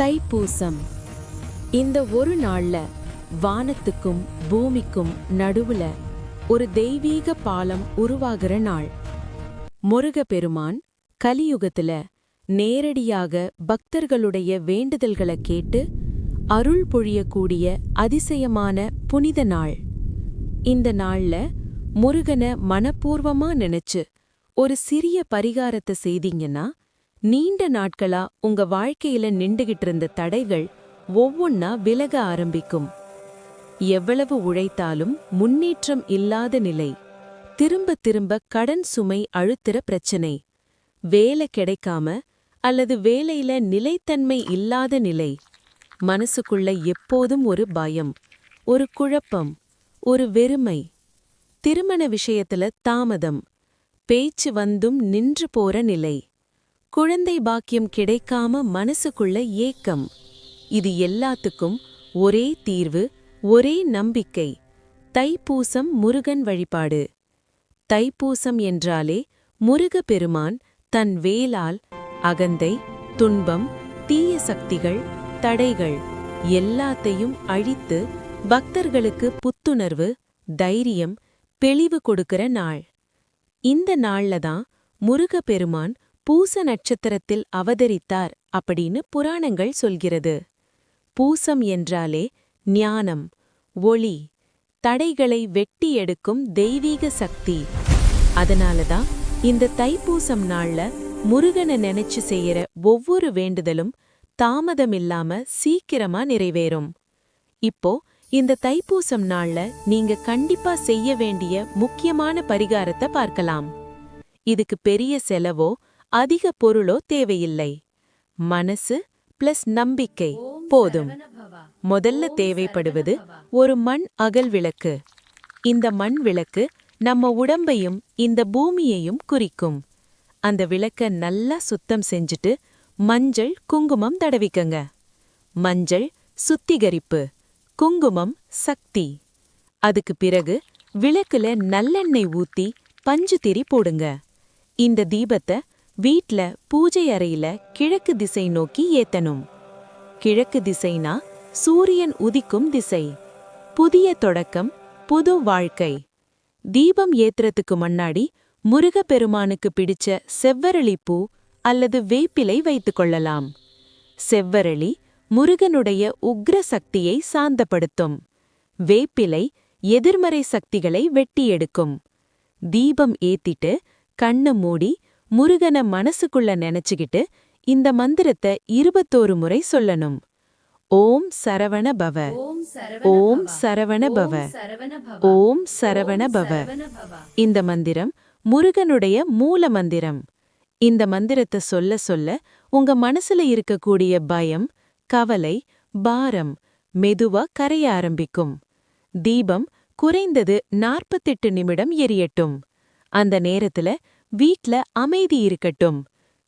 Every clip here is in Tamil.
தைப்பூசம். இந்த ஒரு நாள்ல வானத்துக்கும் பூமிக்கும் நடுவுல ஒரு தெய்வீக பாலம் உருவாகிற நாள். முருகப்பெருமான் கலியுகத்துல நேரடியாக பக்தர்களுடைய வேண்டுதல்களை கேட்டு அருள் பொழியக்கூடிய அதிசயமான புனித நாள். இந்த நாள்ல முருகனை மனப்பூர்வமா நினைச்சு ஒரு சிறிய பரிகாரத்தை செய்தீங்கன்னா நீண்ட நாட்களா உங்க வாழ்க்கையில நின்றுகிட்டு இருந்த தடைகள் ஒவ்வொன்னா விலக ஆரம்பிக்கும். எவ்வளவு உழைத்தாலும் முன்னேற்றம் இல்லாத நிலை. திரும்ப திரும்ப கடன் சுமை அழுத்துற பிரச்சனை. வேலை கிடைக்காம அல்லது வேலையில நிலைத்தன்மை இல்லாத நிலை. மனசுக்குள்ள எப்போதும் ஒரு பயம் ஒரு குழப்பம் ஒரு வெறுமை. திருமண விஷயத்துல தாமதம். பேச்சு வந்தும் நின்று போற நிலை. குழந்தை பாக்கியம் கிடைக்காம மனசுக்குள்ள ஏக்கம். இது எல்லாத்துக்கும் ஒரே தீர்வு ஒரே நம்பிக்கை. தைப்பூசம் முருகன் வழிபாடு. தைப்பூசம் என்றாலே முருகப்பெருமான் தன் வேலால் அகந்தை துன்பம் தீய சக்திகள் தடைகள் எல்லாத்தையும் அழித்து பக்தர்களுக்கு புத்துணர்வு தைரியம் பெளிவு கொடுக்கிற நாள். இந்த நாள்ல தான் முருகப்பெருமான் பூச நட்சத்திரத்தில் அவதரித்தார் அப்படின்னு புராணங்கள் சொல்கிறது. பூசம் என்றாலே ஞானம் ஒளி தடைகளை வெட்டி எடுக்கும் தெய்வீக சக்தி. அதனாலதான் இந்த தைப்பூசம் நாள்ல முருகனை நினைச்சு செய்யற ஒவ்வொரு வேண்டுதலும் தாமதமில்லாம சீக்கிரமா நிறைவேறும். இப்போ இந்த தைப்பூசம் நாள்ல நீங்க கண்டிப்பா செய்ய வேண்டிய முக்கியமான பரிகாரத்தை பார்க்கலாம். இதுக்கு பெரிய செலவோ அதிக பொருளோ தேவையில்லை. மனசு பிளஸ் நம்பிக்கை போதும். முதல்ல தேவைப்படுவது ஒரு மண் அகல் விளக்கு. இந்த மண் விளக்கு நம்ம உடம்பையும் இந்த பூமியையும் குறிக்கும். அந்த விளக்க நல்லா சுத்தம் செஞ்சுட்டு மஞ்சள் குங்குமம் தடவிக்கங்க. மஞ்சள் சுத்திகரிப்பு குங்குமம் சக்தி. அதுக்கு பிறகு விளக்குல நல்லெண்ணெய் ஊத்தி பஞ்சு திரி போடுங்க. இந்த தீபத்தை வீட்ல பூஜை அறையில கிழக்கு திசை நோக்கி ஏத்தணும். கிழக்கு திசைனா சூரியன் உதிக்கும் திசை. புதிய தொடக்கம் புது வாழ்க்கை. தீபம் ஏத்துறதுக்கு முன்னாடி முருகப்பெருமானுக்கு பிடிச்ச செவ்வரளி பூ அல்லது வேப்பிலை வைத்துக் கொள்ளலாம். செவ்வரளி முருகனுடைய உக்ர சக்தியை சாந்தப்படுத்தும். வேப்பிலை எதிர்மறை சக்திகளை வெட்டி எடுக்கும் தீபம் ஏத்திட்டு கண்ணு மூடி முருகன மனசுக்குள்ள நினைச்சுக்கிட்டு இந்த மந்திரத்தை இருபத்தோரு முறை சொல்லணும். ஓம் சரவண பவ. ஓம் சரவண பவ. ஓம் சரவண பவ. இந்த மந்திரம் முருகனுடைய மூல மந்திரம். இந்த மந்திரத்தை சொல்ல சொல்ல உங்க மனசுல இருக்கக்கூடிய பயம் கவலை பாரம் மெதுவா கரைய ஆரம்பிக்கும். தீபம் குறைந்தது நாற்பத்தெட்டு நிமிடம் எரியட்டும். அந்த நேரத்துல வீட்ல அமைதி இருக்கட்டும்.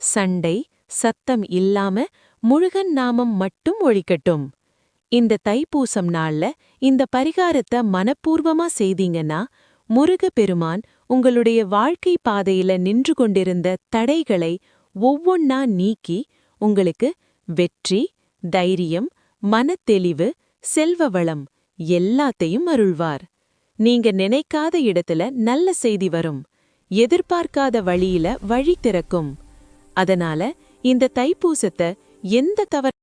சண்டை சத்தம் இல்லாம முழுகன் நாமம் மட்டும் ஒழிக்கட்டும். இந்த தைப்பூசம் நாள்ல இந்த பரிகாரத்தை மனப்பூர்வமா செய்தீங்கன்னா முருக பெருமான் உங்களுடைய வாழ்க்கை பாதையில நின்று கொண்டிருந்த தடைகளை ஒவ்வொன்னா நீக்கி உங்களுக்கு வெற்றி தைரியம் மனத்தெளிவு செல்வ வளம் எல்லாத்தையும் அருள்வார். நீங்க நினைக்காத இடத்துல நல்ல செய்தி வரும். எதிர்பார்க்காத வழியில வழி திறக்கும். அதனால இந்த தைப்பூசத்தை எந்த தவறு